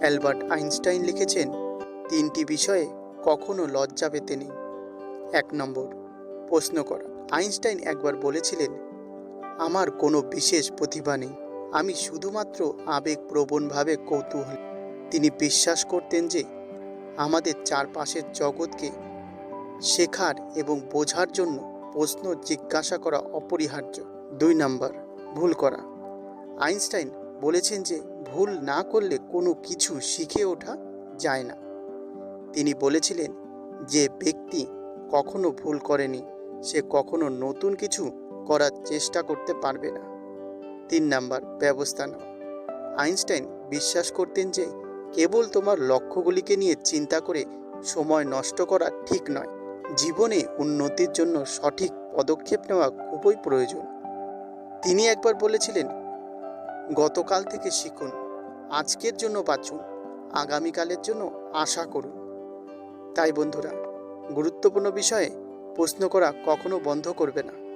Albert Einstein লিখেছেন, তিনটি বিষয়ে কখনো লজ্জা পেতে নেই। এক নম্বর, প্রশ্ন করা। আইনস্টাইন একবার বলেছিলেন, আমার কোনো বিশেষ প্রতিভা নেই। আমি শুধুমাত্র আবেগপ্রবণভাবে কৌতূহল। তিনি বিশ্বাস করতেন যে, আমাদের চারপাশের জগৎকে শেখার এবং বোঝার জন্য প্রশ্ন জিজ্ঞাসা করা অপরিহার্য। দুই নাম্বার, ভুল করা। আইনস্টাইন বলেছেন যে ভুল না করলে কোনো কিছু শিখে ওঠা যায় না। তিনি বলেছিলেন যে ব্যক্তি কখনো ভুল করেনি, সে কখনো নতুন কিছু করার চেষ্টা করতে পারবে না। তিন নাম্বার ব্যবস্থা নেওয়া আইনস্টাইন বিশ্বাস করতেন যে কেবল তোমার লক্ষ্যগুলিকে নিয়ে চিন্তা করে সময় নষ্ট করা ঠিক নয়, জীবনে উন্নতির জন্য সঠিক পদক্ষেপ নেওয়া খুবই প্রয়োজন। তিনি একবার বলেছিলেন গতকাল থেকে শিখুন। আজকের জন্য বাঁচুন। আগামীকালের জন্য আশা করুন। তাই বন্ধুরা, গুরুত্বপূর্ণ বিষয়ে প্রশ্ন করা কখনো বন্ধ করবে না।